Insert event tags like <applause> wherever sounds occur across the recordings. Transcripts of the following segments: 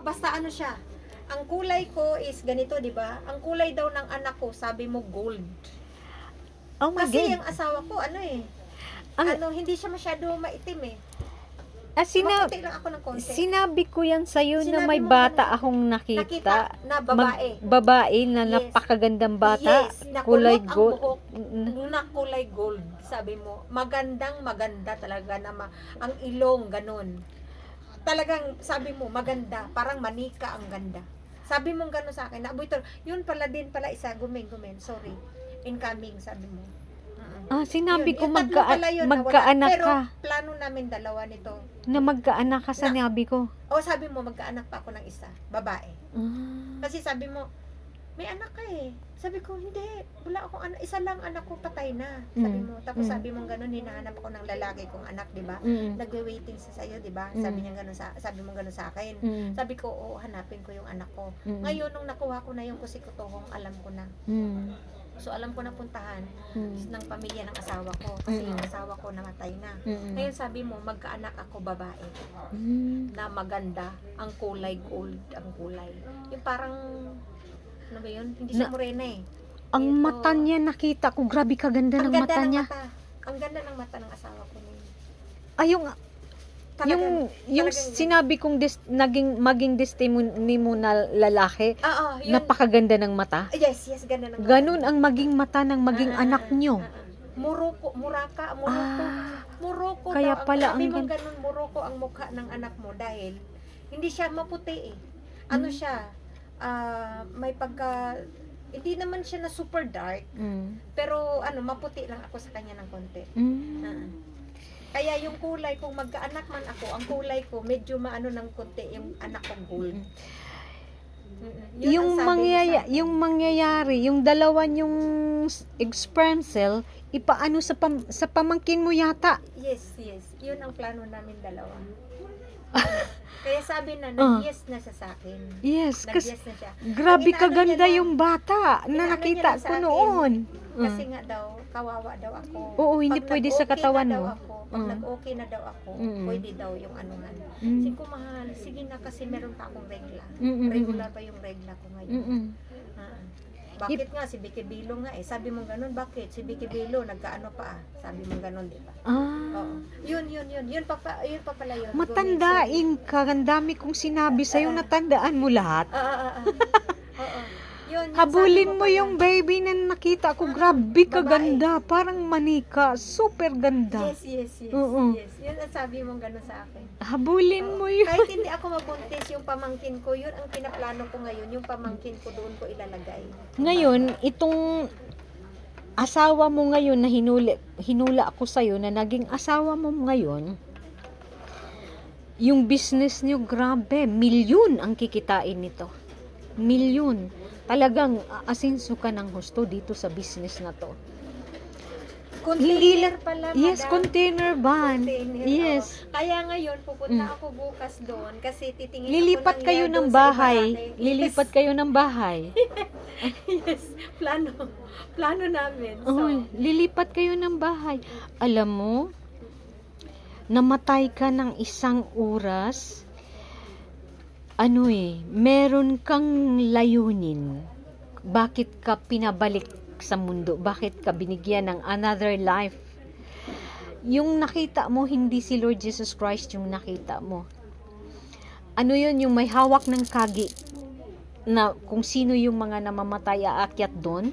basta ano siya. Ang kulay ko is ganito, di ba? Ang kulay daw ng anak ko, sabi mo gold. Oh my Kasi God. yung asawa ko, ano eh, Ang- ano, hindi siya masyado maitim eh. Ah, sina- Maputi lang ako ng konti. sinabi ko yan sa'yo na Sinabi may mo bata akong nakita. Nakita na babae. Babae na Yes. napakagandang bata. Yes, nakulot kulay ang gold. buhok. Mm, na kulay gold, sabi mo. Magandang maganda talaga na ma- ang ilong ganun. Talagang sabi mo maganda, parang manika ang ganda. Sabi mo gano'n sa akin, naaboy. Yun pala din pala isa, gumen, gumen, sorry. Incoming, sabi mo. Ah, sinabi Yun, ko magka yun magkaanak Pero ka. plano namin dalawa nito. Na magkaanak ka, sinabi ko. O sabi mo, magkaanak pa ako ng isa, babae. Ah. Kasi sabi mo, may anak ka eh. Sabi ko, hindi. Wala akong anak. Isa lang anak ko patay na. Sabi Mm. mo. Tapos Mm. sabi mo gano'n, hinahanap ako ng lalaki kong anak, di ba? Mm. Nagwe-waiting sa sayo, di ba? Mm. Sabi niya gano'n sa sabi mo gano'n sa akin. Mm. Sabi ko, oo, hanapin ko yung anak ko. Mm. Ngayon nung nakuha ko na yung kusikutohong, alam ko na. Mm. So alam ko na puntahan Mm. ng pamilya ng asawa ko kasi Mm. yung asawa ko namatay na. Mm. Ngayon sabi mo, magkaanak ako babae Mm. na maganda, ang kulay gold ang kulay. Yung parang ano ba yun? Hindi siya Na- morena eh. Ang Ito. mata niya nakita ko, grabe kaganda Ang ng mata niya. mata. Ang ganda ng mata ng asawa ko na yun. Ay, yung, Talagang, yung, yung talagang- sinabi kong dis, naging, maging testimony mo na lalaki, Oo, yun. napakaganda ng mata. yes, yes, ganda ng mata. Ganun ang maging mata ng maging Ah, ah, anak ah, nyo. ah, ah. Muroko, Muraka, Muroko. Ah, Muroko kaya daw. pala ang gan- ganun, Muroko ang mukha ng anak mo dahil hindi siya maputi eh. Ano Hmm. siya, ah, may pagka, hindi naman siya na super dark, mm, pero ano, maputi lang ako sa kanya ng konti. mm. Ah. Kaya yung kulay, kung magkaanak man ako, ang kulay ko, medyo maano ng konti, yung anak ko gold. Mm-mm. Yun yung mangyaya, yung mangyayari, yung dalawa yung sperm cell, ipaano sa pam, sa pamangkin mo yata. Yes, yes. Yun ang plano namin dalawa. <laughs> Kaya sabi na, Ah. nag-yes na siya sa akin. Yes, kasi Nag-yes na siya. grabe kaganda lang- yung bata na nakita ko akin, noon. Kasi Mm. nga daw, kawawa daw ako. Oo, hindi Pag pwede sa katawan na mo. Ako, pag Mm. nag-okay na daw ako, Mm. pwede daw yung anuhan. Mm. Sige ko mahal, sige na kasi meron pa akong regla. Mm, mm, mm, Regular pa yung regla ko ngayon. Mm-mm. Ah. Bakit nga si Vicky Bilo nga eh? Sabi mo ganun, bakit? Si Vicky Bilo nagkaano pa ah? Sabi mo ganun, di ba? Ah, Oo. Yun, yun, yun. Yun pa, pa, yun pa pala yun. matandain ka. Ang dami kong sinabi sa'yo, Ah. natandaan mo lahat. Ah, ah, ah, ah. <laughs> Oo. Yun, Habulin mo yung baby na nakita ko. Grabe kaganda. Parang manika. Super ganda. Yes, yes, yes. Oo. yes. Yun ang sabi mong gano'n sa akin. Habulin mo yun. Kahit hindi ako mabuntis, yung pamangkin ko, yun ang pinaplano ko ngayon. Yung pamangkin ko doon ko ilalagay. Ngayon, itong asawa mo ngayon na hinuli, hinula ako sa'yo na naging asawa mo ngayon, yung business niyo, grabe, milyon ang kikitain nito. Milyon. Talagang aasinso ka ng husto dito sa business na to. Hindi Container pala, Yes, madam. container van. Container, Yes. oo. Kaya ngayon, pupunta Mm. ako bukas doon kasi titingin Lilipat ako ng kayo ng bahay. Ibarate. Lilipat Yes. kayo ng bahay. yes, plano. Plano namin. So, Oh, lilipat kayo ng bahay. Alam mo, namatay ka ng isang oras, ano eh, meron kang layunin. Bakit ka pinabalik sa mundo? Bakit ka binigyan ng another life? Yung nakita mo, hindi si Lord Jesus Christ yung nakita mo. Ano yun, yung may hawak ng kagi na kung sino yung mga namamatay aakyat doon?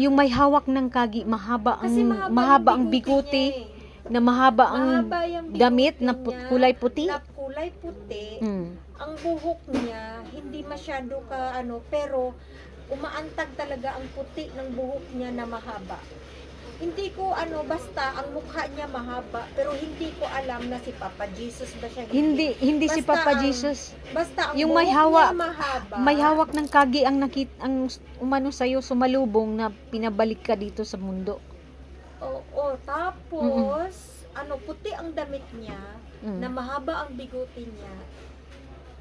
Yung may hawak ng kagi, mahaba ang kasi mahaba, mahaba ang bigote, niya eh. na mahaba ang Mahaba damit na put- kulay puti. Na kulay puti. Mm. Ang buhok niya, hindi masyado ka ano, pero umaantag talaga ang puti ng buhok niya na mahaba. Hindi ko ano, basta ang mukha niya mahaba, pero hindi ko alam na si Papa Jesus ba siya. Hindi hindi si Basta Papa ang- Jesus. Basta ang yung may hawa- niya mahaba. May hawak ng kagi ang nakit ang umano sa sumalubong na pinabalik ka dito sa mundo. Oo, tapos, ano, puti ang damit niya, Mm. na mahaba ang bigote niya.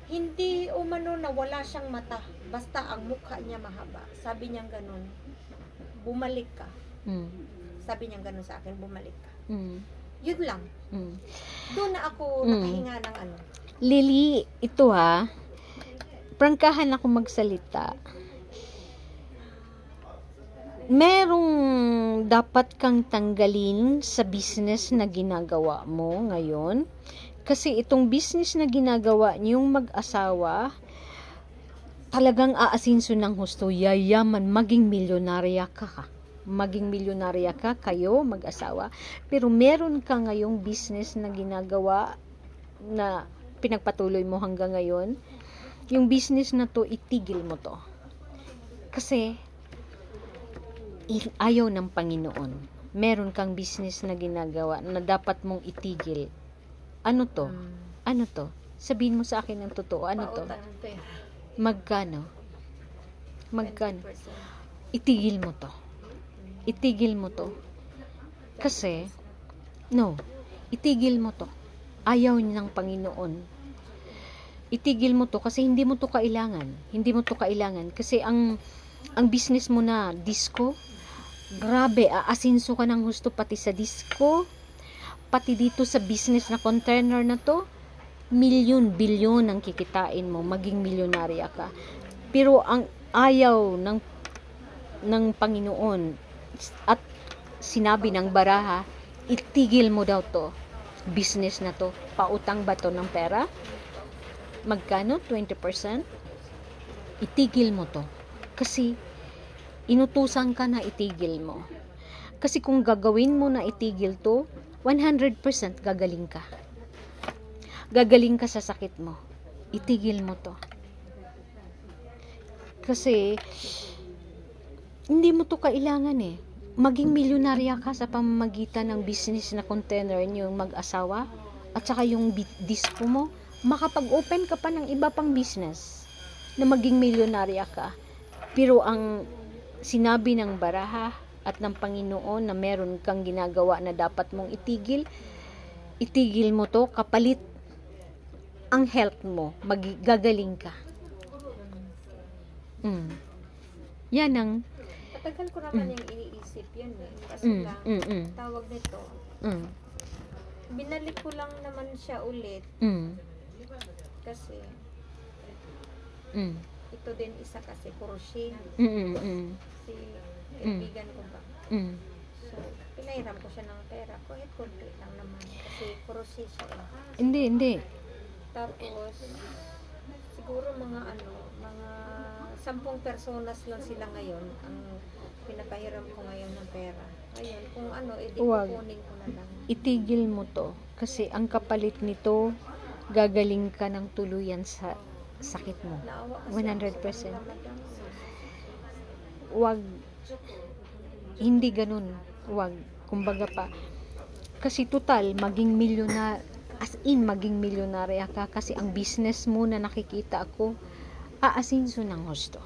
Hindi umano na wala siyang mata. Basta ang mukha niya mahaba. Sabi niya ganun, bumalik ka. Mm. Sabi niya ganun sa akin, bumalik ka. Mm. Yun lang. Mm. Doon na ako Mm. nakahinga ng ano. Lily, ito ha. Prangkahan ako magsalita. Merong dapat kang tanggalin sa business na ginagawa mo ngayon. Kasi itong business na ginagawa niyong mag-asawa, talagang aasinso ng husto, yayaman, maging milyonarya ka. Maging milyonarya ka, kayo, mag-asawa. Pero meron ka ngayong business na ginagawa na pinagpatuloy mo hanggang ngayon, yung business na to, itigil mo to. Kasi, ayaw ng Panginoon. Meron kang business na ginagawa na dapat mong itigil. Ano to? Mm. Ano to? Sabihin mo sa akin ng totoo. Ano to? Pera. Magkano? Magkano? 20%. Itigil mo to. Itigil mo to. Kasi, no, itigil mo to. Ayaw ng Panginoon. Itigil mo to kasi hindi mo to kailangan. Hindi mo to kailangan. Kasi ang, ang business mo na disco, grabe, aasinso ka ng husto pati sa disco, pati dito sa business na container na to, milyon, bilyon ang kikitain mo, maging milyonarya ka. Pero ang ayaw ng ng Panginoon at sinabi ng baraha, itigil mo daw to. Business na to. Pautang ba to ng pera? Magkano? 20%? Itigil mo to. Kasi, inutusan ka na itigil mo. Kasi kung gagawin mo na itigil to, 100% gagaling ka. Gagaling ka sa sakit mo. Itigil mo to. Kasi, hindi mo to kailangan eh. Maging milyonarya ka sa pamamagitan ng business na container niyo mag-asawa at saka yung disco mo, makapag-open ka pa ng iba pang business na maging milyonarya ka. Pero ang sinabi ng baraha at ng Panginoon na meron kang ginagawa na dapat mong itigil, itigil mo to kapalit ang health mo, magigagaling ka. Mm. Yan ang Matagal ko naman yung iniisip yun eh. Kasi mm, lang, mm, mm, tawag nito, mm, binalik ko lang naman siya ulit mm, kasi mm, ito din isa kasi kursi mm, mm, mm, si kaibigan ko ba. mm. So, pinairam ko siya ng pera. Kahit konti lang naman. Kasi kursi siya eh. Hindi, hindi. Tapos, siguro mga ano, mga sampung personas lang sila ngayon ang pinapahiram ko ngayon ng pera. Ngayon, kung ano, edi Huwag. kukunin ko na lang. Itigil mo to. Kasi ang kapalit nito, gagaling ka ng tuluyan sa sakit mo. Naawa kasi 100%. ako sa kanila, madam. Wag, hindi ganun. Wag, kumbaga pa. Kasi total, maging milyonar, as in, maging milyonarya ka kasi ang business mo na nakikita ako, aasinso ng husto.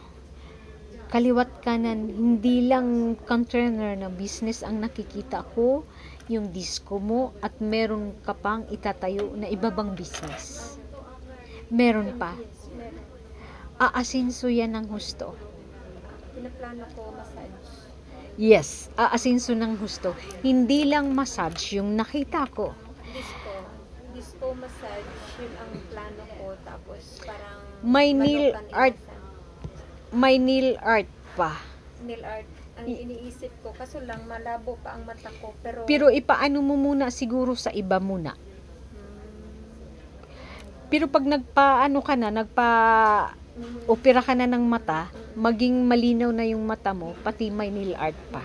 Kaliwat kanan, hindi lang container na business ang nakikita ko, yung disco mo, at meron ka pang itatayo na ibabang business. Meron pa. Aasinso yan ng husto. Pinaplano ko massage. Yes, aasinso ng husto. Hindi lang massage yung nakita ko. Disco. Disco massage, yun ang plano ko. Tapos parang... May nail art. May nail art pa. Nail art. Ang iniisip ko. Kaso lang, malabo pa ang mata ko. Pero... Pero ipaano mo muna siguro sa iba muna. Pero pag nagpaano ka na, nagpa opera ka na ng mata, maging malinaw na yung mata mo, pati may nail art pa.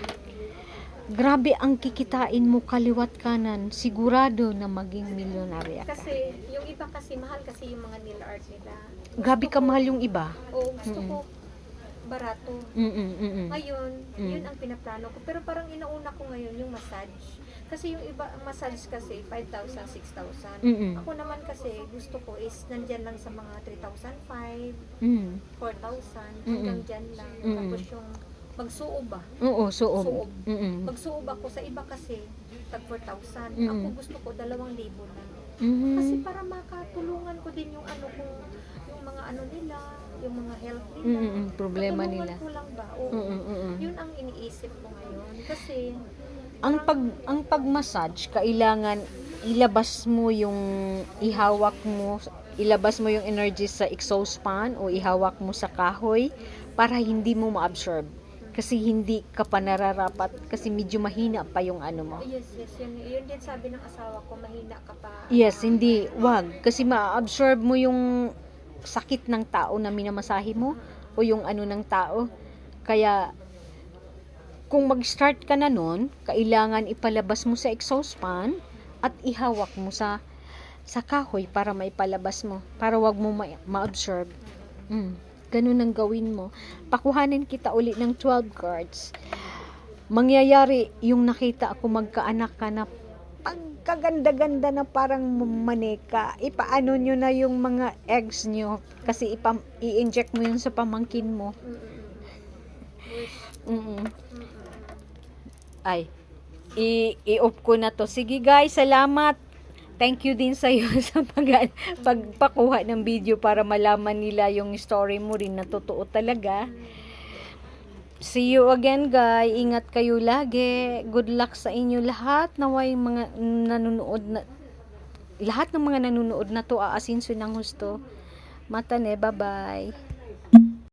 Grabe ang kikitain mo kaliwat kanan, sigurado na maging milyonarya ka. Kasi, yung iba kasi, mahal kasi yung mga nail art nila. Grabe ka mahal yung iba. O gusto Mm-mm. ko, barato. Mm-mm, mm-mm. Ngayon, Mm. yun ang pinaplano ko. Pero parang inauna ko ngayon yung massage. Kasi yung iba, massage kasi 5,000, 6,000. Mm-mm. Ako naman kasi, gusto ko is nandyan lang sa mga 3,005, Mm. 4,000, Mm-mm. hanggang dyan lang. Mm-mm. Tapos yung magsuob ba? Oo, suob. Suob. Mm-mm. Magsuob ako sa iba kasi, tag 4,000. Mm-mm. Ako gusto ko 2,000 lang. Mhm. Kasi para makatulungan ko din yung ano kung yung mga ano nila, yung mga health nila. Mm-mm, problema nila. ko lang ba? Oo. Mm-mm. Yun ang iniisip ko ngayon. Kasi, Ang pag ang pag-massage kailangan ilabas mo yung ihawak mo ilabas mo yung energy sa exhaust fan o ihawak mo sa kahoy para hindi mo ma-absorb. Kasi hindi ka pa nararapat kasi medyo mahina pa yung ano mo. Yes, yes. Yun, yun din sabi ng asawa ko, mahina ka pa. Yes, hindi. Wag. Kasi ma-absorb mo yung sakit ng tao na minamasahe mo o yung ano ng tao. Kaya, kung mag-start ka na nun, kailangan ipalabas mo sa exhaust fan at ihawak mo sa sa kahoy para maipalabas mo. Para wag mo ma- ma-absorb. Mm. Ganun ang gawin mo. Pakuhanin kita uli ng 12 cards. Mangyayari yung nakita ako magkaanak ka na pagkaganda-ganda na parang manika. Ipaano nyo na yung mga eggs nyo. Kasi ipam- i-inject mo yun sa pamangkin mo. Mm-mm. Ay, i-off ko na to. Sige guys, salamat. Thank you din sa iyo <laughs> sa pag pagpakuha ng video para malaman nila yung story mo rin na totoo talaga. See you again, guys. Ingat kayo lagi. Good luck sa inyo lahat. Naway mga nanonood na lahat ng mga nanonood na to aasinso ng husto. Mata ne, bye-bye.